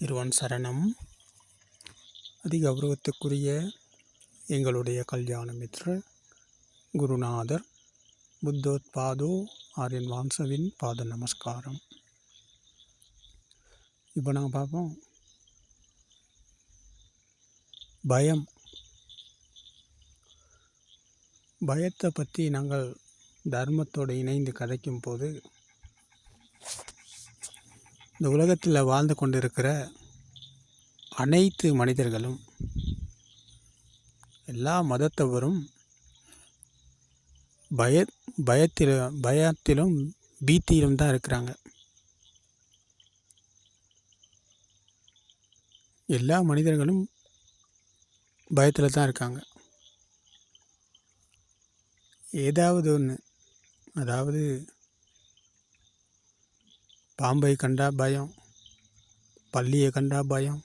திருவன் சரணம். அதிகௌரவத்துக்குரிய எங்களுடைய கல்யாண மித்ர குருநாதர் புத்தோத்பாதோ ஆரியன் வான்சவின் பாத நமஸ்காரம். இப்போ நாங்கள் பார்ப்போம். பயம். பயத்தை பற்றி நாங்கள் தர்மத்தோடு இணைந்து கதைக்கும் போது இந்த உலகத்தில் வாழ்ந்து கொண்டிருக்கிற அனைத்து மனிதர்களும் எல்லா மதத்தவரும் பய பயத்தில் பயத்திலும் பீத்தியிலும் தான் இருக்கிறாங்க. எல்லா மனிதர்களும் பயத்தில் தான் இருக்காங்க. ஏதாவது ஒன்று அதாவது பாம்பை கண்டா பயம் பல்லியை கண்டா பயம்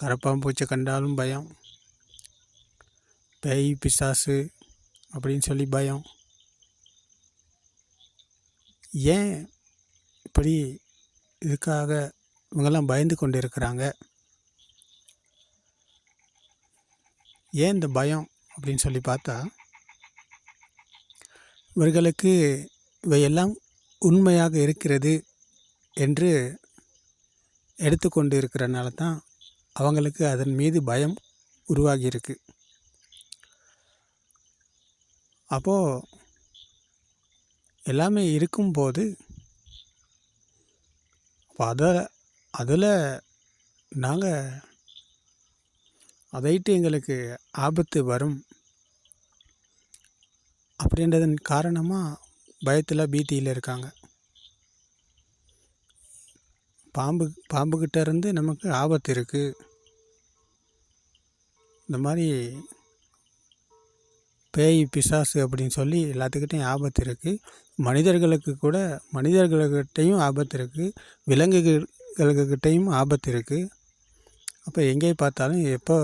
கரப்பாம்பூச்சை கண்டாலும் பயம் பேய் பிசாசு அப்படின்னு சொல்லி பயம். ஏன் இப்படி இதுக்காக இவங்கெல்லாம் பயந்து கொண்டு இருக்கிறாங்க ஏன் இந்த பயம் அப்படின்னு சொல்லி பார்த்தா இவர்களுக்கு இவையெல்லாம் உண்மையாக இருக்கிறது என்று எடுத்துக்கொண்டு இருக்கிறனால தான் அவங்களுக்கு அதன் மீது பயம் உருவாகியிருக்கு. அப்போது எல்லாமே இருக்கும்போது அப்போ அதை அதில் நாங்கள் அதைட்டு எங்களுக்கு ஆபத்து வரும் அப்படின்றதன் காரணமாக பயத்தில் பீத்தியில் இருக்காங்க. பாம்பு பாம்புக்கிட்ட இருந்து நமக்கு ஆபத்து இருக்குது இந்த மாதிரி பேய் பிசாசு அப்படின்னு சொல்லி எல்லாத்துக்கிட்டையும் ஆபத்து இருக்குது மனிதர்களுக்கு கூட மனிதர்கள்கிட்டையும் ஆபத்து இருக்குது விலங்குகளுக்கிட்டையும் ஆபத்து இருக்குது அப்போ எங்கே பார்த்தாலும் எப்போ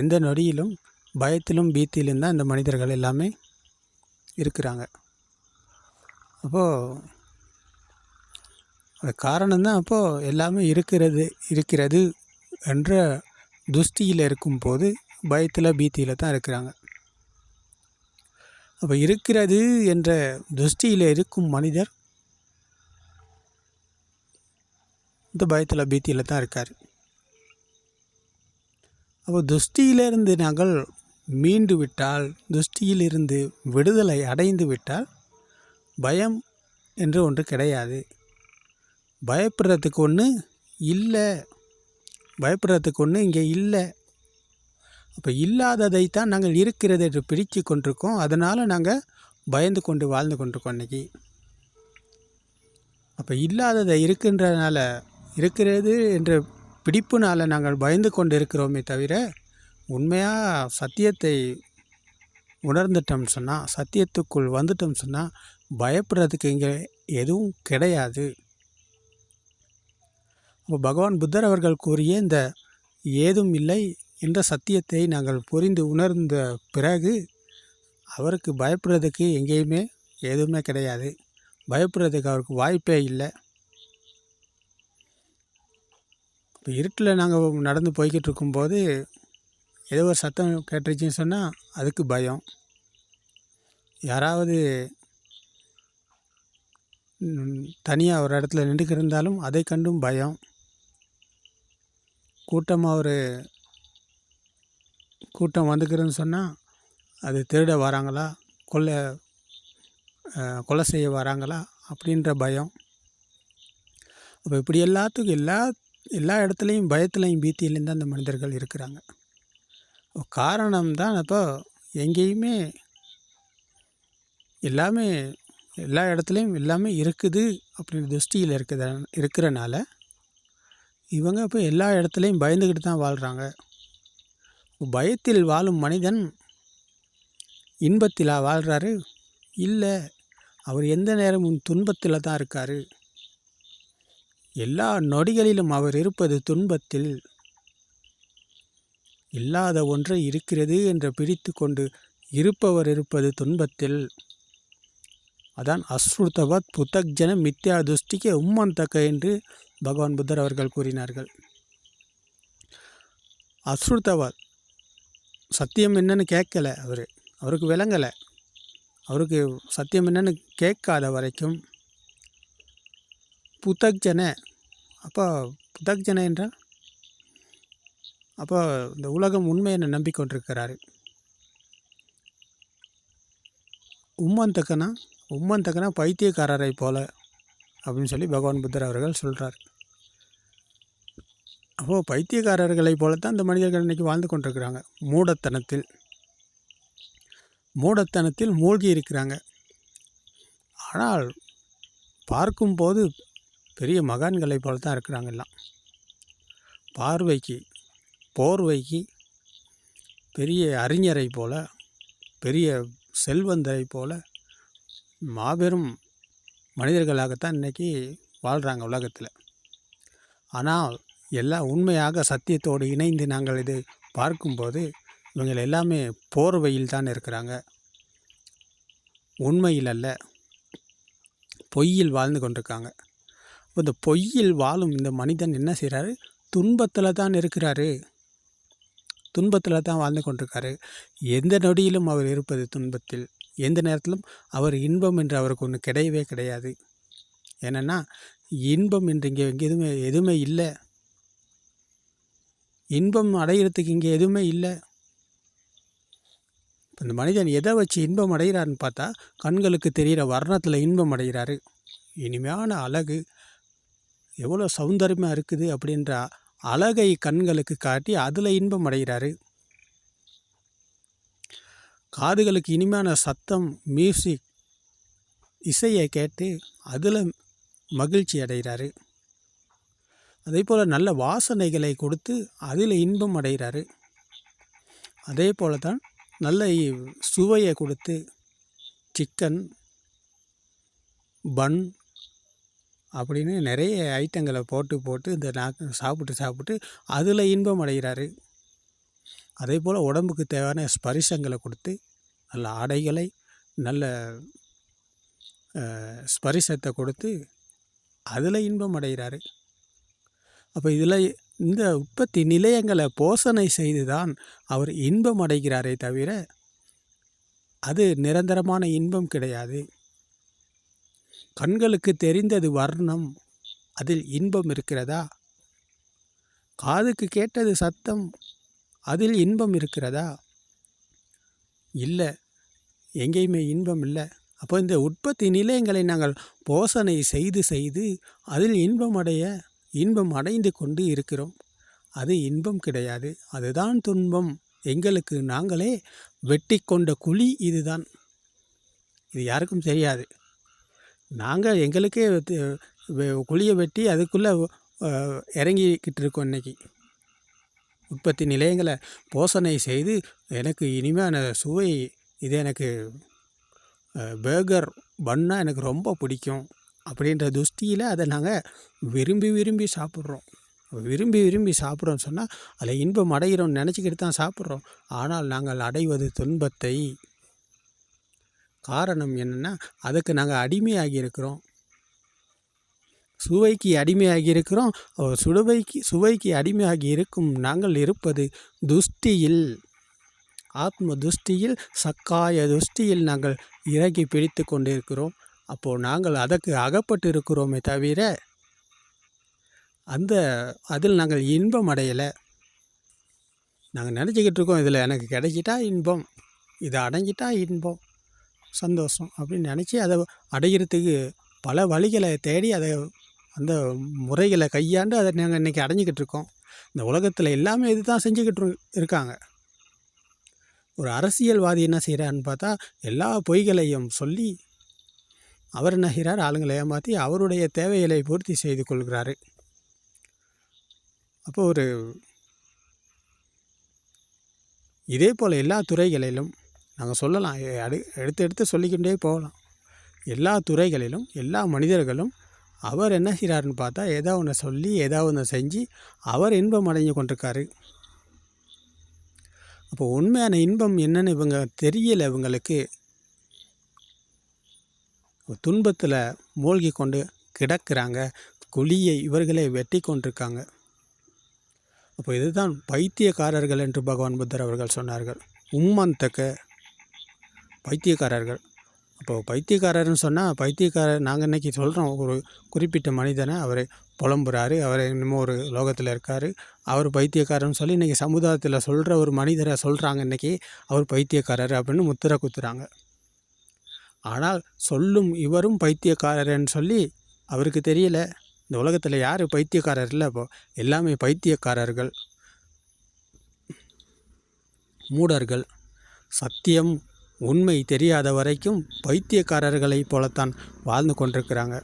எந்த நொடியிலும் பயத்திலும் பீத்தியிலும் தான் இந்த மனிதர்கள் எல்லாமே இருக்கிறாங்க. அப்போது அது காரணம்தான் அப்போது எல்லாமே இருக்கிறது இருக்கிறது என்ற துஷ்டியில் இருக்கும்போது பயத்தில் பீத்தியில் தான் இருக்கிறாங்க. அப்போ இருக்கிறது என்ற துஷ்டியில் இருக்கும் மனிதர் இந்த பயத்தில் பீத்தியில் தான் இருக்கார். அப்போ துஷ்டியிலிருந்து நாங்கள் மீண்டு விட்டால் துஷ்டியிலிருந்து விடுதலை அடைந்து விட்டால் பயம் என்று ஒன்று கிடையாது. பயப்படுறதுக்கு ஒன்று இல்லை. பயப்படுறதுக்கு ஒன்று இங்கே இல்லை. அப்போ இல்லாததை தான் நாங்கள் இருக்கிறது என்று பிரித்து கொண்டிருக்கோம். அதனால் நாங்கள் பயந்து கொண்டு வாழ்ந்து கொண்டிருக்கோம் இன்றைக்கி அப்போ இல்லாததை இருக்கின்றனால இருக்கிறது என்ற பிடிப்புனால் நாங்கள் பயந்து கொண்டு இருக்கிறோமே தவிர உண்மையாக சத்தியத்தை உணர்ந்துட்டோம் சொன்னால் சத்தியத்துக்குள் வந்துட்டோம் சொன்னால் பயப்படுறதுக்கு இங்கே எதுவும் கிடையாது. அப்போ பகவான் புத்தர் அவர்கள் கூறிய இந்த ஏதும் இல்லை என்ற சத்தியத்தை நாங்கள் புரிந்து உணர்ந்த பிறகு அவருக்கு பயப்படுறதுக்கு எங்கேயுமே எதுவுமே கிடையாது. பயப்படுறதுக்கு அவருக்கு வாய்ப்பே இல்லை. இப்போ இருட்டில் நாங்கள் நடந்து போய்கிட்டு இருக்கும்போது ஏதோ ஒரு சத்தம் கேட்டுருச்சுன்னு சொன்னால் அதுக்கு பயம். யாராவது தனியாக ஒரு இடத்துல நின்றுக்கிருந்தாலும் அதை கண்டும் பயம். கூட்டமாக ஒரு கூட்டம் வந்துக்கிறதுன்னு சொன்னால் அது திருட வராங்களா? கொள்ளை கொலை செய்ய வராங்களா? அப்படின்ற பயம். அப்போ இப்படி எல்லாத்துக்கும் எல்லா எல்லா இடத்துலையும் பயத்துலையும் பீத்தியிலையும் தான் அந்த மனிதர்கள் இருக்கிறாங்க. காரணம் தான் அப்போ எங்கேயுமே எல்லாமே எல்லா இடத்துலையும் எல்லாமே இருக்குது அப்படின்ற திருஷ்டியில் இருக்கிற இருக்கிறனால இவங்க இப்போ எல்லா இடத்துலையும் பயந்துக்கிட்டு தான் வாழ்கிறாங்க பயத்தில் வாழும் மனிதன் இன்பத்தில் வாழ்கிறாரு இல்லை. அவர் எந்த நேரமும் துன்பத்தில் தான் இருக்கார். எல்லா நொடிகளிலும் அவர் இருப்பது துன்பத்தில் இல்லாத ஒன்றை இருக்கிறது என்று பிரித்து கொண்டு இருப்பவர் இருப்பது துன்பத்தில். அதான் அஸ்ருதவத் புத்தக்ஜன மித்யா துஷ்டிக்கு உம்மந்தக்க என்று பகவான் புத்தர் அவர்கள் கூறினார்கள். அஸ்ருதவத் சத்தியம் என்னன்னு கேட்கல அவர். அவருக்கு விளங்கலை. அவருக்கு சத்தியம் என்னன்னு கேட்காத வரைக்கும். புத்தக்ஜன அப்போ புத்தக்ஜன என்றால்? அப்போ இந்த உலகம் உண்மையை நம்பிக்கொண்டிருக்கிறாரு உம்மன் தக்கனா? உம்மன் தக்கனா பைத்தியக்காரரை போல அப்படின்னு சொல்லி பகவான் புத்தர் அவர்கள் சொல்கிறார் அப்போது பைத்தியக்காரர்களைப் போலத்தான் இந்த மனிதர்கள் இன்றைக்கி வாழ்ந்து கொண்டிருக்கிறாங்க. மூடத்தனத்தில். மூடத்தனத்தில் மூழ்கி இருக்கிறாங்க. ஆனால் பார்க்கும்போது பெரிய மகான்களைப் போல தான் இருக்கிறாங்க எல்லாம். பார்வைக்கு போர்வைக்கு பெரிய அறிஞரை போல பெரிய செல்வந்தரை போல மாபெரும் மனிதர்களாகத்தான் இன்றைக்கி வாழ்கிறாங்க உலகத்தில். ஆனால் எல்லாம் உண்மையாக சத்தியத்தோடு இணைந்து நாங்கள் இது பார்க்கும்போது இவங்க எல்லாமே போர்வையில் தான் இருக்கிறாங்க. உண்மையில் அல்ல பொய்யில் வாழ்ந்து கொண்டிருக்காங்க. இந்த பொய்யில் வாழும் இந்த மனிதன் என்ன செய்கிறாரு துன்பத்தில் தான் இருக்கிறாரு. துன்பத்தில் தான் வாழ்ந்து கொண்டிருக்காரு. எந்த நொடியிலும் அவர் இருப்பது துன்பத்தில் எந்த நேரத்திலும் அவர் இன்பம் என்று அவருக்கு ஒன்று கிடையவே கிடையாது. என்னென்னா இன்பம் என்று இங்கே இங்கே எதுவுமே எதுவுமே இல்லை. இன்பம் அடையிறதுக்கு இங்கே எதுவுமே இல்லை. இந்த மனிதன் எதை வச்சு இன்பம் அடைகிறான்னு பார்த்தா கண்களுக்கு தெரிகிற வர்ணத்தில் இன்பம் அடைகிறாரு இனிமையான அழகு எவ்வளோ சௌந்தரியமாக இருக்குது அப்படின்ற அழகை கண்களுக்கு காட்டி அதில் இன்பம் அடைகிறாரு. காதுகளுக்கு இனிமையான சத்தம் மியூசிக் இசையை கேட்டு அதில் மகிழ்ச்சி அடைகிறாரு. அதே போல் நல்ல வாசனைகளை கொடுத்து அதில் இன்பம் அடைகிறாரு. அதே போல தான் நல்ல சுவையை கொடுத்து சிக்கன் பன் அப்படின்னு நிறைய ஐட்டங்களை போட்டு போட்டு இந்த நாக்கு சாப்பிட்டு சாப்பிட்டு அதில் இன்பம் அடைகிறாரு. அதே போல் உடம்புக்கு தேவையான ஸ்பரிசங்களை கொடுத்து நல்ல ஆடைகளை நல்ல ஸ்பரிசத்தை கொடுத்து அதில் இன்பம் அடைகிறாரு. அப்போ இதில் இந்த உற்பத்தி நிலையங்களை போஷணை செய்து தான் அவர் இன்பம் அடைகிறாரே தவிர அது நிரந்தரமான இன்பம் கிடையாது. கண்களுக்கு தெரிந்தது வர்ணம். அதில் இன்பம் இருக்கிறதா? காதுக்கு கேட்டது சத்தம். அதில் இன்பம் இருக்கிறதா? இல்லை. எங்கேயுமே இன்பம் இல்லை. அப்போ இந்த உற்பத்தி நிலையங்களை நாங்கள் போசனை செய்து செய்து அதில் இன்பம் அடைய இன்பம் அடைந்து கொண்டு இருக்கிறோம். அது இன்பம் கிடையாது. அதுதான் துன்பம். எங்களுக்கு நாங்களே வெட்டி கொண்ட குழி இதுதான். இது யாருக்கும் தெரியாது. நாங்கள் எங்களுக்கே குழியை வெட்டி அதுக்குள்ளே இறங்கிக்கிட்டு இருக்கோம் இன்றைக்கி உற்பத்தி நிலையங்களை போஷணை செய்து எனக்கு இனிமையான சுவை இது எனக்கு பேர்கர் பண்ணால் எனக்கு ரொம்ப பிடிக்கும். அப்படின்ற துஷ்டியில் அதை நாங்கள் விரும்பி விரும்பி சாப்பிட்றோம். விரும்பி விரும்பி சாப்பிட்றோன்னு சொன்னால் அதில் இன்பம் அடைகிறோம்னு நினச்சிக்கிட்டு தான் சாப்பிட்றோம். ஆனால் நாங்கள் அடைவது துன்பத்தை காரணம் என்னென்னா அதுக்கு நாங்கள் அடிமையாகி இருக்கிறோம். சுவைக்கு அடிமையாகி இருக்கிறோம். சுடுவைக்கு சுவைக்கு அடிமையாகி இருக்கும் நாங்கள் இருப்பது துஷ்டியில் ஆத்ம துஷ்டியில் சக்காய துஷ்டியில் நாங்கள் இறங்கி பிடித்து கொண்டிருக்கிறோம். அப்போது நாங்கள் அதற்கு அகப்பட்டு இருக்கிறோமே தவிர அந்த அதில் நாங்கள் இன்பம் அடையலை. நாங்கள் நினச்சிக்கிட்டு இருக்கோம் இதில் எனக்கு கிடைச்சிட்டா இன்பம் இதை அடைஞ்சிட்டா இன்பம். சந்தோஷம் அப்படின்னு நினச்சி அதை அடைகிறதுக்கு பல வழிகளை தேடி அதை அந்த முறைகளை கையாண்டு அதை நாங்கள் இன்றைக்கி அடைஞ்சிக்கிட்டு இருக்கோம். இந்த உலகத்தில் எல்லாமே இது தான் செஞ்சுக்கிட்டு இருக்காங்க. ஒரு அரசியல்வாதி என்ன செய்கிறான்னு பார்த்தா எல்லா பொய்களையும் சொல்லி அவர் என்ன செய்கிறார் ஆளுங்களை ஏமாற்றி அவருடைய தேவைகளை பூர்த்தி செய்து கொள்கிறாரு. அப்போ ஒரு இதே போல் எல்லா துறைகளிலும் நாங்கள் சொல்லலாம். அடு எடுத்து எடுத்து சொல்லிக்கிட்டே போகலாம். எல்லா துறைகளிலும் எல்லா மனிதர்களும் அவர் என்ன செய்கிறாருன்னு பார்த்தா ஏதோ ஒன்று சொல்லி ஏதோ ஒன்று செஞ்சு அவர் இன்பம் அடைஞ்சு கொண்டிருக்காரு. அப்போ உண்மையான இன்பம் என்னென்னு இவங்க தெரியலை இவங்களுக்கு. துன்பத்தில் மூழ்கி கொண்டு கிடக்கிறாங்க. குழியை இவர்களே வெட்டி கொண்டிருக்காங்க. அப்போ இதுதான் பைத்தியக்காரர்கள் என்று பகவான் புத்தர் அவர்கள் சொன்னார்கள். உம்மந்தக்க பைத்தியக்காரர்கள். அப்போது பைத்தியக்காரர்னு சொன்னால் பைத்தியக்காரர் நாங்கள் இன்றைக்கி சொல்கிறோம் ஒரு குறிப்பிட்ட மனிதனை அவர் புலம்புறாரு அவர் என்னமோ ஒரு லோகத்தில் இருக்கார். அவர் பைத்தியக்காரர்னு சொல்லி இன்றைக்கி சமுதாயத்தில் சொல்கிற ஒரு மனிதரை சொல்கிறாங்க இன்றைக்கி அவர் பைத்தியக்காரர் அப்படின்னு முத்திரை குத்துறாங்க. ஆனால் சொல்லும் இவரும் பைத்தியக்காரர்னு சொல்லி அவருக்கு தெரியல. இந்த உலகத்தில் யார் பைத்தியக்காரர் இல்லை இப்போ எல்லாமே பைத்தியக்காரர்கள். மூடர்கள். சத்தியம் உண்மை தெரியாத வரைக்கும் பைத்தியக்காரர்களைப் போலத்தான் வாழ்ந்து கொண்டிருக்கிறாங்க.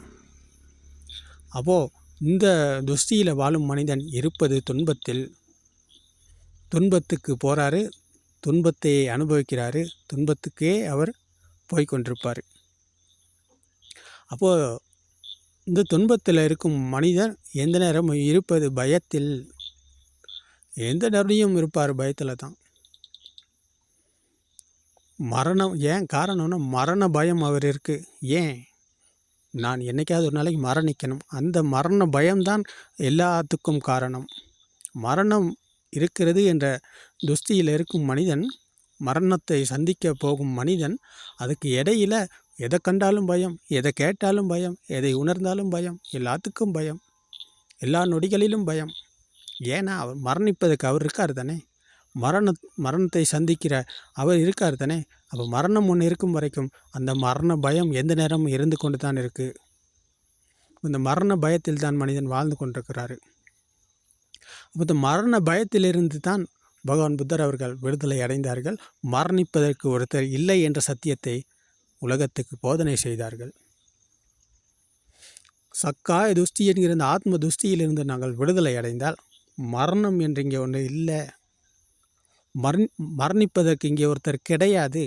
அப்போது இந்த துஷ்டியில் வாழும் மனிதன் இருப்பது துன்பத்தில் துன்பத்துக்கு போகிறாரு துன்பத்தை அனுபவிக்கிறாரு துன்பத்துக்கே அவர் போய்கொண்டிருப்பார். அப்போது இந்த துன்பத்தில் இருக்கும் மனிதர் எந்த நேரமும் இருப்பது பயத்தில் எந்த நேரமும் இருப்பார் பயத்தில் தான் மரணம் ஏன் காரணம்னா மரண பயம் அவர் இருக்குது ஏன்? நான் என்னைக்காவது ஒரு நாளைக்கு மரணிக்கணும். அந்த மரண பயம்தான் எல்லாத்துக்கும் காரணம். மரணம் இருக்கிறது என்ற துஷ்டியில் இருக்கும் மனிதன் மரணத்தை சந்திக்க போகும் மனிதன் அதுக்கு இடையில் எதை கண்டாலும் பயம் எதை கேட்டாலும் பயம் எதை உணர்ந்தாலும் பயம் எல்லாத்துக்கும் பயம் எல்லா நொடிகளிலும் பயம். ஏன்னா அவர் மரணிப்பதற்கு அவர் இருக்கார் தானே? மரண மரணத்தை சந்திக்கிற அவர் இருக்கார் தானே? அப்போ மரணம் ஒன்று இருக்கும் வரைக்கும் அந்த மரண பயம் எந்த நேரமும் இருந்து கொண்டு தான் இருக்குது இந்த மரண பயத்தில் தான் மனிதன் வாழ்ந்து கொண்டிருக்கிறாரு. அப்போ இந்த மரண பயத்திலிருந்து தான் பகவான் புத்தர் அவர்கள் விடுதலை அடைந்தார்கள். மரணிப்பதற்கு ஒருத்தர் இல்லை என்ற சத்தியத்தை உலகத்துக்கு போதனை செய்தார்கள். சக்காய துஷ்டி என்கிற இந்த ஆத்ம துஷ்டியிலிருந்து நாங்கள் விடுதலை அடைந்தால் மரணம் என்று இங்கே ஒன்று இல்லை. மரண் மரணிப்பதற்கு இங்கே ஒருத்தர் கிடையாது.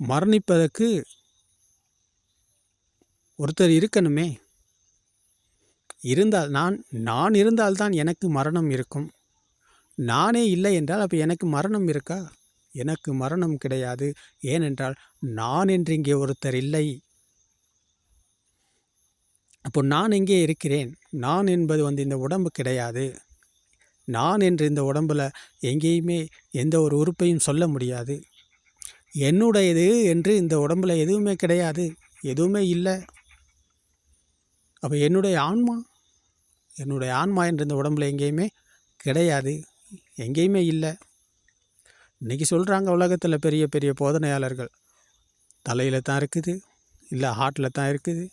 மரணிப்பதற்கு ஒருத்தர் இருக்கணுமே. இருந்தால் நான் நான் இருந்தால்தான் எனக்கு மரணம் இருக்கும். நானே இல்லை என்றால் அப்போ எனக்கு மரணம் இருக்கா? எனக்கு மரணம் கிடையாது. ஏனென்றால் நான் என்று இங்கே ஒருத்தர் இல்லை. அப்போ நான் எங்கே இருக்கிறேன்? நான் என்பது வந்து இந்த உடம்பு கிடையாது. நான் என்று இந்த உடம்பில் எங்கேயுமே எந்த ஒரு உறுப்பையும் சொல்ல முடியாது. என்னுடையது என்று இந்த உடம்புல எதுவுமே கிடையாது. எதுவுமே இல்லை. அப்போ என்னுடைய ஆன்மா? என்னுடைய ஆன்மா என்று இந்த உடம்புல எங்கேயுமே கிடையாது. எங்கேயுமே இல்லை. இன்றைக்கி சொல்கிறாங்க உலகத்தில் பெரிய பெரிய போதனையாளர்கள். தலையில் தான் இருக்குது. இல்லை ஹார்ட்டில் தான் இருக்குது.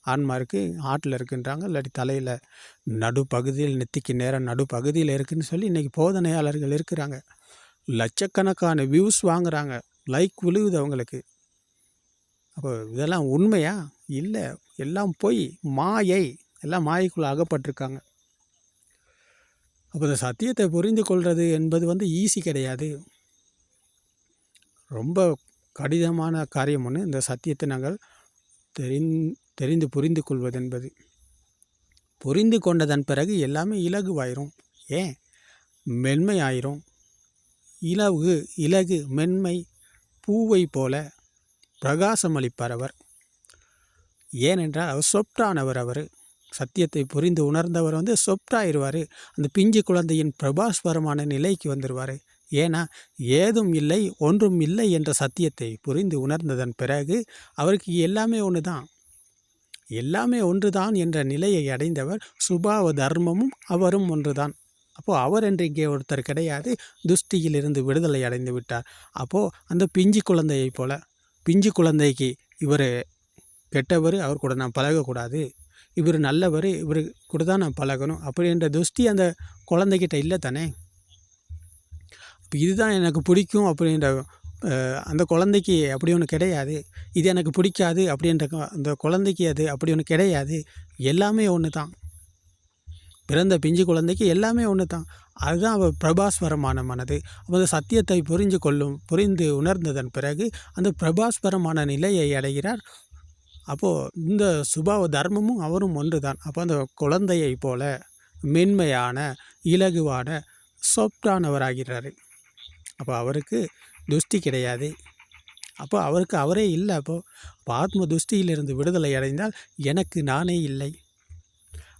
ஆன்மா இருக்குது ஆட்டில் இருக்குன்றாங்க இல்லாட்டி தலையில் நடுப்பகுதியில் நெத்திக்கு நேரம் நடுப்பகுதியில் இருக்குதுன்னு சொல்லி இன்றைக்கி போதனையாளர்கள் இருக்கிறாங்க. லட்சக்கணக்கான வியூஸ் வாங்குகிறாங்க லைக் விழுகுது அவங்களுக்கு. அப்போ இதெல்லாம் உண்மையா? இல்லை. எல்லாம் போய். மாயை. எல்லாம் மாயைக்குள்ளே அகப்பட்டிருக்காங்க. அப்போ இந்த சத்தியத்தை புரிந்து கொள்வது என்பது வந்து ஈஸி கிடையாது. ரொம்ப கடினமான காரியம் ஒன்று இந்த சத்தியத்தை நாங்கள் தெரிந் தெரிந்து புரிந்து கொள்வதென்பது. புரிந்து கொண்டதன் பிறகு எல்லாமே இலகுவாயிரும். ஏன்? மென்மையாயிரும். இலகு இலகு மென்மை பூவை போல பிரகாசமளிப்பார் அவர் ஏனென்றால் அவர் சொப்டானவர் அவர். சத்தியத்தை புரிந்து உணர்ந்தவர் வந்து சொப்டாயிருவார் அந்த பிஞ்சு குழந்தையின் பிரபாஸ்வரமான நிலைக்கு வந்துடுவார் ஏன்னா ஏதும் இல்லை ஒன்றும் இல்லை என்ற சத்தியத்தை புரிந்து உணர்ந்ததன் பிறகு அவருக்கு எல்லாமே ஒன்று தான் எல்லாமே ஒன்றுதான் என்ற நிலையை அடைந்தவர் சுபாவ தர்மமும் அவரும் ஒன்றுதான். அப்போது அவர் என்று இங்கே ஒருத்தர் கிடையாது துஷ்டியிலிருந்து விடுதலை அடைந்து விட்டார். அப்போது அந்த பிஞ்சு குழந்தையை போல பிஞ்சு குழந்தைக்கு இவர் கெட்டவர் அவர் கூட நான் பழகக்கூடாது. இவர் நல்லவர் இவர் கூட தான் நான் பழகணும். அப்படின்ற துஷ்டி அந்த குழந்தைகிட்ட இல்லை தானே? இப்போ இதுதான் எனக்கு பிடிக்கும் அப்படின்ற அந்த குழந்தைக்கு அப்படி ஒன்று கிடையாது. இது எனக்கு பிடிக்காது அப்படின்ற அந்த குழந்தைக்கு அது அப்படி ஒன்று கிடையாது. எல்லாமே ஒன்று தான் பிறந்த பிஞ்சு குழந்தைக்கு எல்லாமே ஒன்று தான் அதுதான் அவள் பிரபாஸ்வரமான மனது. அப்போ சத்தியத்தை புரிஞ்சு கொள்ளும் புரிந்து உணர்ந்ததன் பிறகு அந்த பிரபாஸ்வரமான நிலையை அடைகிறார். அப்போது இந்த சுபாவ தர்மமும் அவரும் ஒன்று தான் அப்போ அந்த குழந்தையை போல மென்மையான இலகுவான சொப்டானவராகிறாரு அப்போ அவருக்கு துஷ்டி கிடையாது. அப்போ அவருக்கு அவரே இல்லை. அப்போது அப்போ ஆத்ம துஷ்டியிலிருந்து விடுதலை அடைந்தால் எனக்கு நானே இல்லை.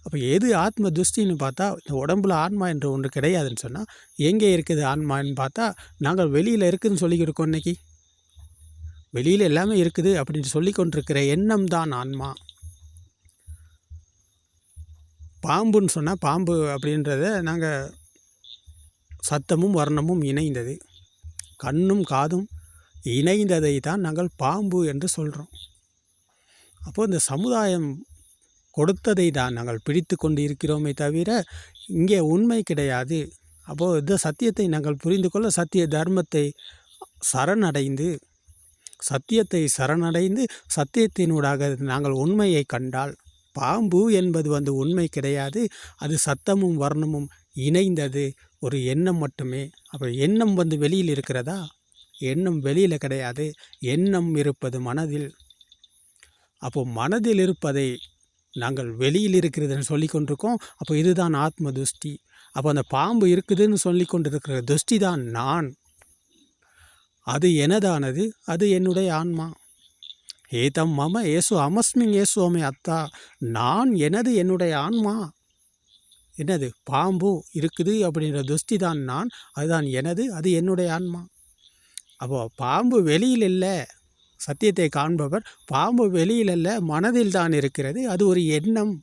அப்போ எது ஆத்ம துஷ்டின்னு பார்த்தா இந்த உடம்புல ஆன்மா என்று ஒன்று கிடையாதுன்னு சொன்னால் எங்கே இருக்குது ஆன்மான்னு பார்த்தா நாங்கள் வெளியில் இருக்குதுன்னு சொல்லிக்கிட்டு கொடுக்கோம் இன்னைக்கு. வெளியில் எல்லாமே இருக்குது அப்படின்னு சொல்லி கொண்டிருக்கிற எண்ணம் தான் ஆன்மா. பாம்புன்னு சொன்னால் பாம்பு அப்படின்றத நாங்கள் சத்தமும் வர்ணமும் இணைந்தது. கண்ணும் காதும் இணைந்ததை தான் நாங்கள் பாம்பு என்று சொல்கிறோம் அப்போது இந்த சமுதாயம் கொடுத்ததை தான் நாங்கள் பிடித்து கொண்டு இருக்கிறோமே தவிர இங்கே உண்மை கிடையாது. அப்போது இந்த சத்தியத்தை நாங்கள் புரிந்து கொள்ள சத்திய தர்மத்தை சரணடைந்து சத்தியத்தை சரணடைந்து சத்தியத்தினூடாக நாங்கள் உண்மையை கண்டால் பாம்பு என்பது வந்து உண்மை கிடையாது. அது சத்தமும் வர்ணமும் இணைந்தது. ஒரு எண்ணம் மட்டுமே. அப்போ எண்ணம் வந்து வெளியில் இருக்கிறதா? எண்ணம் வெளியில் கிடையாது. எண்ணம் இருப்பது மனதில். அப்போ மனதில் இருப்பதை நாங்கள் வெளியில் இருக்கிறதுன்னு சொல்லி கொண்டிருக்கோம். அப்போ இதுதான் ஆத்ம துஷ்டி அப்போ அந்த பாம்பு இருக்குதுன்னு சொல்லி கொண்டிருக்கிற துஷ்டி தான் நான். அது எனதானது? அது என்னுடைய ஆன்மா. ஏதம் மம ஏசு அமஸ்மிங் ஏசுவமே அத்தா. நான் எனது என்னுடைய ஆன்மா. என்னது? பாம்பு இருக்குது அப்படின்ற துஷ்டி தான் நான் அதுதான் எனது அது என்னுடைய ஆன்மா. அப்போ பாம்பு வெளியில் இல்லை சத்தியத்தை காண்பவர் பாம்பு வெளியில் அல்ல மனதில் தான் இருக்கிறது அது ஒரு எண்ணம்.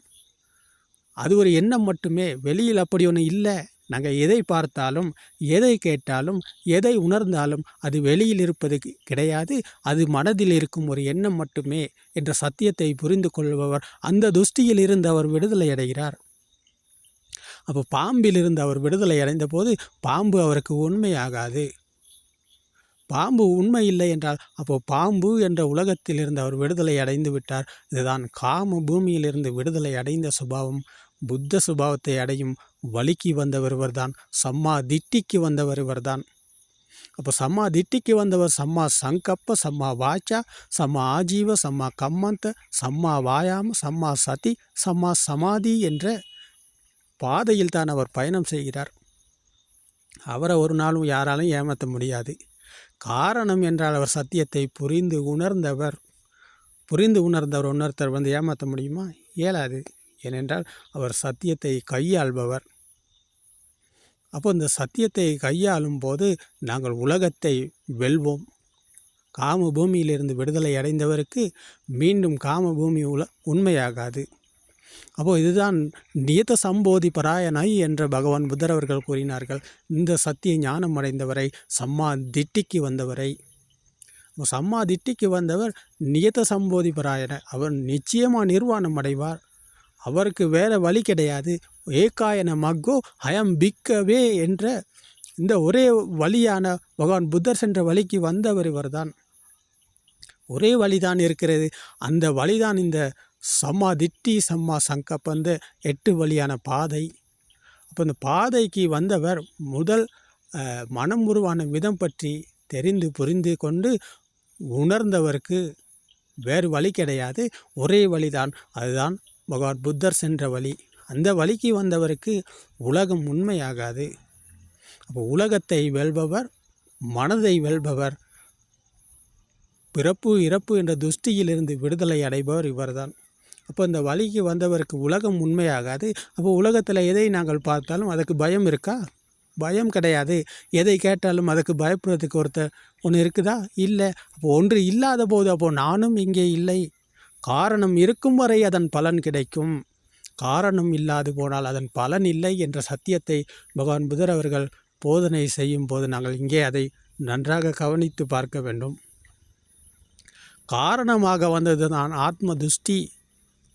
அது ஒரு எண்ணம் மட்டுமே வெளியில் அப்படி ஒன்று இல்லை. நாங்கள் எதை பார்த்தாலும் எதை கேட்டாலும் எதை உணர்ந்தாலும் அது வெளியில் இருப்பது கிடையாது அது மனதில் இருக்கும் ஒரு எண்ணம் மட்டுமே என்ற சத்தியத்தை புரிந்து கொள்பவர் அந்த துஷ்டியில் இருந்து அவர் விடுதலை அடைகிறார். அப்போ பாம்பிலிருந்து அவர் விடுதலை அடைந்த போது பாம்பு அவருக்கு உண்மையாகாது. பாம்பு உண்மை இல்லை என்றால் அப்போ பாம்பு என்ற உலகத்திலிருந்து அவர் விடுதலை அடைந்து விட்டார். இதுதான் காம பூமியிலிருந்து விடுதலை அடைந்த சுபாவம். புத்த சுபாவத்தை அடையும் வலிக்கு வந்தவர் இவர்தான். சம்மா திட்டிக்கு வந்தவர் இவர்தான். அப்போ சம்மா திட்டிக்கு வந்தவர் சம்மா சங்கப்ப சம்மா வாச்சா சம்மா ஆஜீவ சம்மா கம்மந்த சம்மா வாயாம சம்மா சதி சம்மா சமாதி என்ற பாதையில் தான் அவர் பயணம் செய்கிறார். அவரை ஒரு நாளும் யாராலும் ஏமாற்ற முடியாது. காரணம் என்றால் அவர் சத்தியத்தை புரிந்து உணர்ந்தவர். புரிந்து உணர்ந்தவர் உணர்த்தர் வந்து ஏமாற்ற முடியுமா? இயலாது. ஏனென்றால் அவர் சத்தியத்தை கையாள்பவர். அப்போ இந்த சத்தியத்தை கையாளும் போது நாங்கள் உலகத்தை வெல்வோம். காம பூமியிலிருந்து விடுதலை அடைந்தவருக்கு மீண்டும் காம பூமி உல உண்மையாகாது. அப்போது இதுதான் நியத சம்போதி பராயணை என்ற பகவான் புத்தர் அவர்கள் கூறினார்கள். இந்த சத்திய ஞானம் அடைந்தவரை சம்மா திட்டிக்கு வந்தவரை சம்மா திட்டிக்கு வந்தவர் நியத சம்போதி பராயணர் அவர் நிச்சயமாக நிர்வாணம் அடைவார். அவருக்கு வேறு வழி கிடையாது. ஏகாயன மக்கோ ஹயம் பிக்கவே என்ற இந்த ஒரே வழியான பகவான் புத்தர் சென்ற வழிக்கு வந்தவர் இவர்தான். ஒரே வழிதான் இருக்கிறது. அந்த வழிதான் இந்த சம்மா திட்டி சம்மா சங்கப்பந்த எட்டு வழியான பாதை. அப்போ இந்த பாதைக்கு வந்தவர் முதல் மனம் உருவான விதம் பற்றி தெரிந்து புரிந்து கொண்டு உணர்ந்தவருக்கு வேறு வழி கிடையாது. ஒரே வழிதான். அதுதான் பகவான் புத்தர் சென்ற வழி. அந்த வழிக்கு வந்தவருக்கு உலகம் உண்மையாகாது. அப்போ உலகத்தை வெல்பவர் மனதை வெல்பவர் பிறப்பு இறப்பு என்ற துஷ்டியிலிருந்து விடுதலை அடைபவர் இவர்தான். அப்போ இந்த வழிக்கு வந்தவருக்கு உலகம் உண்மையாகாது. அப்போ உலகத்தில் எதை நாங்கள் பார்த்தாலும் அதுக்கு பயம் இருக்கா? பயம் கிடையாது. எதை கேட்டாலும் அதுக்கு பயப்படுறதுக்கு ஒருத்தர் ஒன்று இருக்குதா? இல்லை. அப்போ ஒன்று இல்லாத போது அப்போது நானும் இங்கே இல்லை. காரணம் இருக்கும் வரை அதன் பலன் கிடைக்கும். காரணம் இல்லாது போனால் அதன் பலன் இல்லை என்ற சத்தியத்தை பகவான் புதர் அவர்கள் போதனை செய்யும் போது நாங்கள் இங்கே அதை நன்றாக கவனித்து பார்க்க வேண்டும். காரணமாக வந்தது தான் ஆத்ம துஷ்டி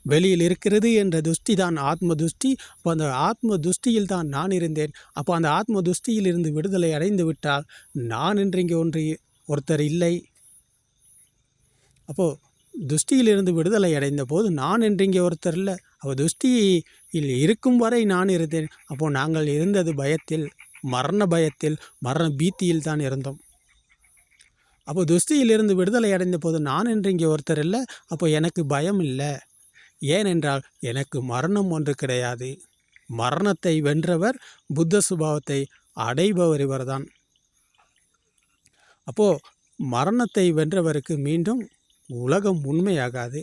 வெளியில் இருக்கிறது என்ற துஷ்டி தான் ஆத்ம துஷ்டி அப்போ அந்த ஆத்ம துஷ்டியில் தான் நான் இருந்தேன். அப்போ அந்த ஆத்ம துஷ்டியில் இருந்து விடுதலை அடைந்து விட்டால் நான் என்று இங்கே ஒன்று ஒருத்தர் இல்லை. அப்போது துஷ்டியிலிருந்து விடுதலை அடைந்த போது நான் என்று இங்கே ஒருத்தர் இல்லை. அப்போ துஷ்டியில் இருக்கும் வரை நான் இருந்தேன். அப்போது நாங்கள் இருந்தது பயத்தில் மரண பயத்தில் மரண பீத்தியில் தான் இருந்தோம். அப்போ துஷ்டியிலிருந்து விடுதலை அடைந்த போது நான் என்று இங்கே ஒருத்தர் இல்லை. அப்போ எனக்கு பயம் இல்லை. ஏனென்றால் எனக்கு மரணம் ஒன்று கிடையாது. மரணத்தை வென்றவர் புத்த சுபாவத்தை அடைபவர் இவர்தான். அப்போது மரணத்தை வென்றவருக்கு மீண்டும் உலகம் உண்மையாகாது.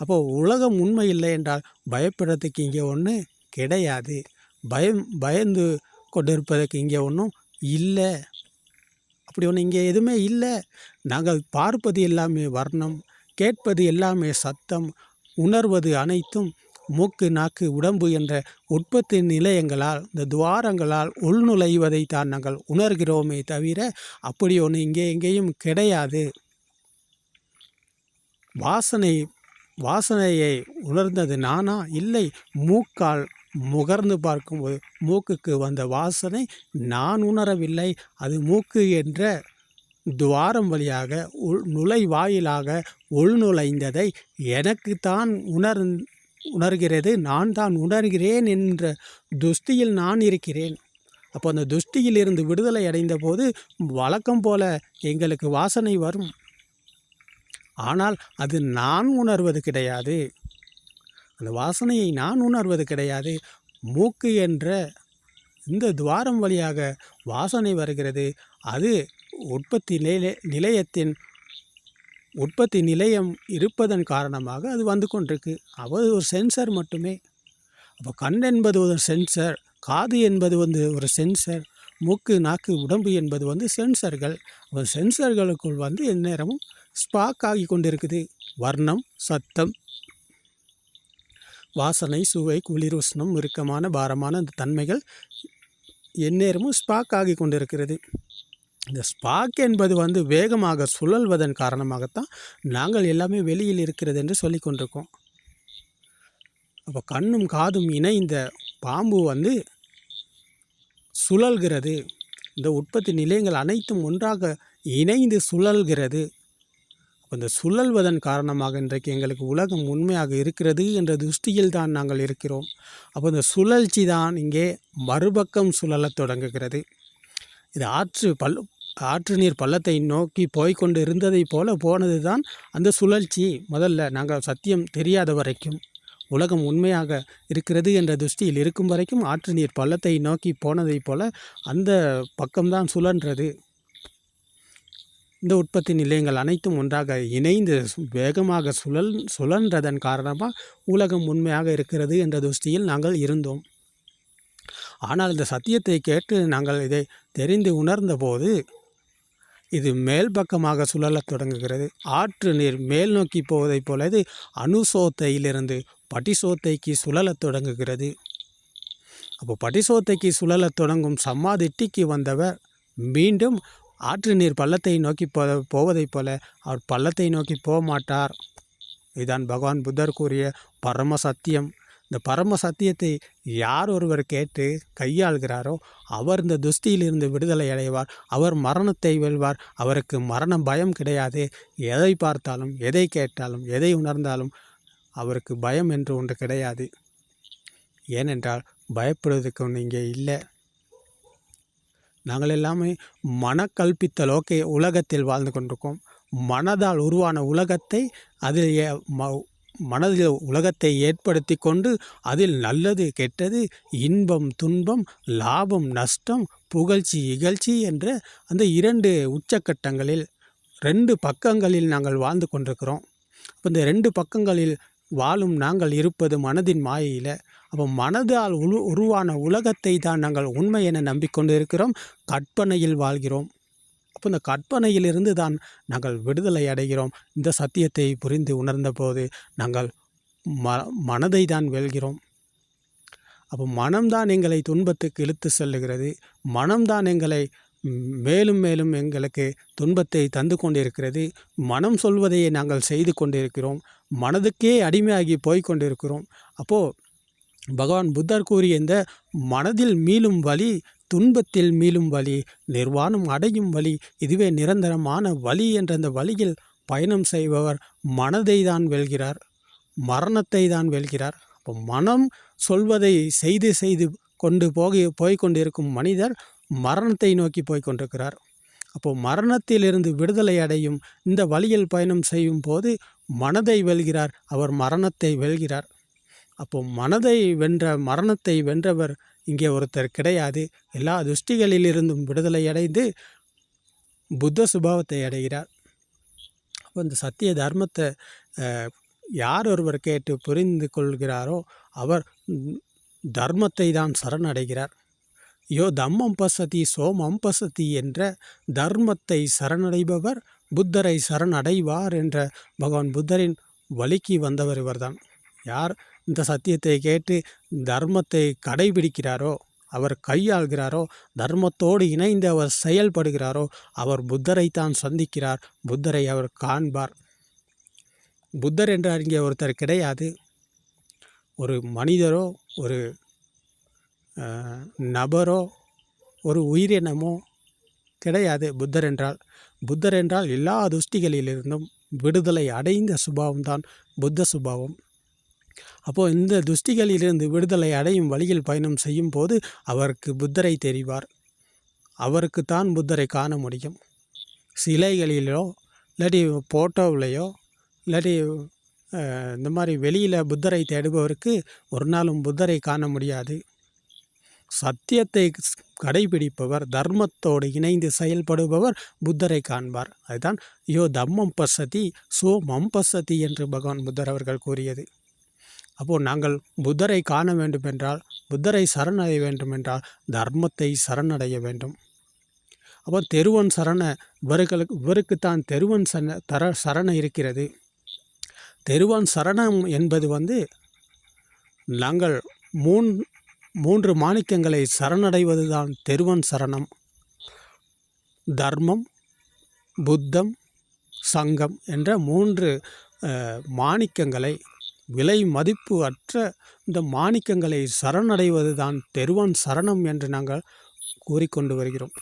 அப்போது உலகம் உண்மை இல்லை என்றால் பயப்படுறதுக்கு இங்கே ஒன்று கிடையாது. பயம் பயந்து கொண்டிருப்பதற்கு இங்கே ஒன்றும் இல்லை. அப்படி ஒன்று இங்கே எதுவுமே இல்லை. நாங்கள் பார்ப்பது எல்லாமே வர்ணம் கேட்பது எல்லாமே சத்தம் உணர்வது அனைத்தும் மூக்கு நாக்கு உடம்பு என்ற உற்பத்தி நிலையங்களால் இந்த துவாரங்களால் உள்நுழைவதை தான் நாங்கள் உணர்கிறோமே தவிர அப்படி ஒன்று இங்கே எங்கேயும் கிடையாது. வாசனை வாசனையை உணர்ந்தது நானா? இல்லை. மூக்கால் முகர்ந்து பார்க்கும்போது மூக்குக்கு வந்த வாசனை நான் உணரவில்லை. அது மூக்கு என்ற துவாரம் வழியாக உள் நுழைவாயிலாக உள்நுழைந்ததை எனக்குத்தான் உணர் உணர்கிறது. நான் தான் உணர்கிறேன் என்ற துஸ்தியில் நான் இருக்கிறேன். அப்போ அந்த துஷ்டியில் இருந்து விடுதலை அடைந்த போது வழக்கம் போல எங்களுக்கு வாசனை வரும். ஆனால் அது நான் உணர்வது கிடையாது. அந்த வாசனையை நான் உணர்வது கிடையாது. மூக்கு என்ற இந்த துவாரம் வழியாக வாசனை வருகிறது. அது உற்பத்தி நிலைய நிலையத்தின் உற்பத்தி நிலையம் இருப்பதன் காரணமாக அது வந்து கொண்டிருக்கு. அது ஒரு சென்சர் மட்டுமே. அப்போ கண் என்பது ஒரு சென்சர் காது என்பது வந்து ஒரு சென்சர் மூக்கு நாக்கு உடம்பு என்பது வந்து சென்சர்கள் அந்த சென்சர்களுக்குள் வந்து எந்நேரமும் ஸ்பாக் ஆகி கொண்டிருக்குது. வர்ணம் சத்தம் வாசனை சுவை குளிர் உஷ்ணம் இறுக்கமான பாரமான அந்த தன்மைகள் எந்நேரமும் ஸ்பாக் ஆகி கொண்டிருக்கிறது. இந்த ஸ்பாக் என்பது வந்து வேகமாக சுழல்வதன் காரணமாகத்தான் நாங்கள் எல்லாமே வெளியில் இருக்கிறது என்று சொல்லி கொண்டிருக்கோம். அப்போ கண்ணும் காதும் இணைந்த பாம்பு வந்து சுழல்கிறது. இந்த உற்பத்தி நிலையங்கள் அனைத்தும் ஒன்றாக இணைந்து சுழல்கிறது. அப்போ இந்த சுழல்வதன் காரணமாக இன்றைக்கு எங்களுக்கு உலகம் உண்மையாக இருக்கிறது என்ற திருஷ்டியில் தான் நாங்கள் இருக்கிறோம். அப்போ இந்த சுழற்சி தான் இங்கே மறுபக்கம் சுழலத் தொடங்குகிறது. இது ஆற்று பல் ஆற்று நீர் பள்ளத்தை நோக்கி போய்க்கொண்டு இருந்ததைப் போல போனது தான் அந்த சுழற்சி முதல்ல. நாங்கள் சத்தியம் தெரியாத வரைக்கும் உலகம் உண்மையாக இருக்கிறது என்ற திருஷ்டியில் இருக்கும் வரைக்கும் ஆற்று நீர் பள்ளத்தை நோக்கி போனதைப் போல அந்த பக்கம்தான் சுழன்றது. இந்த உற்பத்தி நிலையங்கள் அனைத்தும் ஒன்றாக இணைந்து வேகமாக சுழல் சுழன்றதன் காரணமாக உலகம் உண்மையாக இருக்கிறது என்ற திருஷ்டியில் நாங்கள் இருந்தோம். ஆனால் இந்த சத்தியத்தை கேட்டு நாங்கள் இதை தெரிந்து உணர்ந்தபோது இது மேல் பக்கமாக சுழலத் தொடங்குகிறது. ஆற்று நீர் மேல் நோக்கி போவதைப் போல இது அணுசோத்தையிலிருந்து பட்டிசோத்தைக்கு சுழலத் தொடங்குகிறது. அப்போ பட்டிசோத்தைக்கு சுழலத் தொடங்கும் சம்மாதிட்டிக்கு வந்தவர் மீண்டும் ஆற்று நீர் பள்ளத்தை நோக்கி போ போவதைப் போல அவர் பள்ளத்தை நோக்கி போக மாட்டார் இதுதான் பகவான் புத்தர் கூறிய பரம சத்தியம். இந்த பரம சத்தியத்தை யார் ஒருவர் கேட்டு கையாள்கிறாரோ அவர் இந்த துஷ்டியிலிருந்து விடுதலை அடைவார் அவர் மரணத்தை வெல்வார் அவருக்கு மரண பயம் கிடையாது. எதை பார்த்தாலும் எதை கேட்டாலும் எதை உணர்ந்தாலும் அவருக்கு பயம் என்று ஒன்று கிடையாது. ஏனென்றால் பயப்படுவதற்கு ஒன்று இங்கே இல்லை. நாங்கள் எல்லாமே மனக்கல்பித்த லோக்கே உலகத்தில் வாழ்ந்து கொண்டிருக்கோம். மனதால் உருவான உலகத்தை அதில் மனதில் உலகத்தை ஏற்படுத்தி கொண்டு அதில் நல்லது கெட்டது இன்பம் துன்பம் லாபம் நஷ்டம் புகழ்ச்சி இகழ்ச்சி என்ற அந்த இரண்டு உச்சக்கட்டங்களில் ரெண்டு பக்கங்களில் நாங்கள் வாழ்ந்து கொண்டிருக்கிறோம். அப்போ இந்த ரெண்டு பக்கங்களில் வாழும் நாங்கள் இருப்பது மனதின் மாயையில். அப்போ மனதால் உரு உருவான உலகத்தை தான் நாங்கள் உண்மை என நம்பிக்கொண்டு இருக்கிறோம். கற்பனையில் வாழ்கிறோம். அப்போ இந்த கற்பனையிலிருந்து தான் நாங்கள் விடுதலை அடைகிறோம். இந்த சத்தியத்தை புரிந்து உணர்ந்தபோது நாங்கள் ம மனதை தான் வெல்கிறோம். அப்போ மனம்தான் எங்களை துன்பத்துக்கு இழுத்து செல்லுகிறது. மனம்தான் எங்களை மேலும் மேலும் எங்களுக்கு துன்பத்தை தந்து கொண்டிருக்கிறது. மனம் சொல்வதையே நாங்கள் செய்து கொண்டிருக்கிறோம். மனதுக்கே அடிமையாகி போய்கொண்டிருக்கிறோம் அப்போது பகவான் புத்தர் கூறிய இந்த மனதில் மீளும் வழி துன்பத்தில் மீளும் வழி நிர்வாணம் அடையும் வழி இதுவே நிரந்தரமான வழி என்ற அந்த வழியில் பயணம் செய்பவர் மனதை தான் வெல்கிறார். மரணத்தை தான் வெல்கிறார். அப்போ மனம் சொல்வதை செய்து செய்து கொண்டு போக போய்கொண்டிருக்கும் மனிதர் மரணத்தை நோக்கி போய்கொண்டிருக்கிறார். அப்போது மரணத்திலிருந்து விடுதலை அடையும் இந்த வழியில் பயணம் செய்யும் போது மனதை வெல்கிறார் அவர் மரணத்தை வெல்கிறார். அப்போ மனதை வென்ற மரணத்தை வென்றவர் இங்கே ஒருத்தர் கிடையாது. எல்லா துஷ்டிகளிலிருந்தும் விடுதலை அடைந்து புத்த சுபாவத்தை அடைகிறார். அப்போ இந்த சத்திய தர்மத்தை யார் ஒருவர் கேட்டு புரிந்து கொள்கிறாரோ அவர் தர்மத்தை தான் சரணடைகிறார். யோ தம்மம் பசதி சோமம் பசதி என்ற தர்மத்தை சரணடைபவர் புத்தரை சரணடைவார் என்ற பகவான் புத்தரின் வழிக்கு வந்தவர் இவர்தான். யார்? இந்த சத்தியத்தை கேட்டு தர்மத்தை கடைபிடிக்கிறாரோ அவர் கையாள்கிறாரோ தர்மத்தோடு இணைந்து அவர் செயல்படுகிறாரோ அவர் புத்தரைத்தான் சந்திக்கிறார் புத்தரை அவர் காண்பார். புத்தர் என்றார் இங்கே ஒருத்தர் கிடையாது. ஒரு மனிதரோ ஒரு நபரோ ஒரு உயிரினமோ கிடையாது புத்தர் என்றால். புத்தர் என்றால் எல்லா துஷ்டிகளிலிருந்தும் விடுதலை அடைந்த சுபாவம்தான் புத்த சுபாவம். அப்போது இந்த துஷ்டிகளிலிருந்து விடுதலை அடையும் வழியில் பயணம் செய்யும் போது அவருக்கு புத்தரை தெரிவார். அவருக்கு தான் புத்தரை காண முடியும். சிலைகளிலோ இல்லாட்டி போட்டோவிலையோ இல்லாட்டி இந்த மாதிரி வெளியில் புத்தரை தேடுபவருக்கு ஒரு நாளும் புத்தரை காண முடியாது. சத்தியத்தை கடைபிடிப்பவர் தர்மத்தோடு இணைந்து செயல்படுபவர் புத்தரை காண்பார். அதுதான் யோ தம்மம் பசதி சோ மம்பசதி என்று பகவான் புத்தர் அவர்கள் கூறியது. அப்போது நாங்கள் புத்தரை காண வேண்டுமென்றால் புத்தரை சரணடைய வேண்டுமென்றால் தர்மத்தை சரணடைய வேண்டும். அப்போ தெருவன் சரண இவர்களுக்கு இவருக்குத்தான் தெருவன் சரண தர சரண இருக்கிறது. தெருவன் சரணம் என்பது வந்து நாங்கள் மூன் மூன்று மாணிக்கங்களை சரணடைவதுதான் தெருவன் சரணம். தர்மம் புத்தம் சங்கம் என்ற மூன்று மாணிக்கங்களை விலை மதிப்பு அற்ற இந்த மாணிக்கங்களை சரணடைவது தான் தெருவான் சரணம் என்று நாங்கள் கூறிக்கொண்டு வருகிறோம்.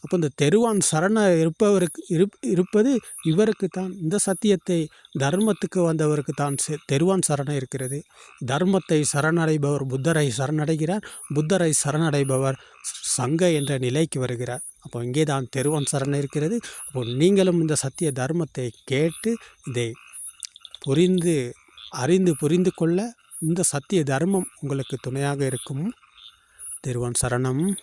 அப்போ இந்த தெருவான் சரண இருப்பவருக்கு இருப் இருப்பது இவருக்கு தான் இந்த சத்தியத்தை தர்மத்துக்கு வந்தவருக்கு தான் செ- தெருவான் சரணம் இருக்கிறது. தர்மத்தை சரணடைபவர் புத்தரை சரணடைகிறார் புத்தரை சரணடைபவர் சங்க என்ற நிலைக்கு வருகிறார். அப்போ இங்கே தான் தெருவான் சரணம் இருக்கிறது. அப்போ நீங்களும் இந்த சத்திய தர்மத்தை கேட்டு இதை புரிந்து அறிந்து புரிந்து கொள்ள இந்த சத்திய தர்மம் உங்களுக்கு துணையாக இருக்கும். திருவன் சரணம்.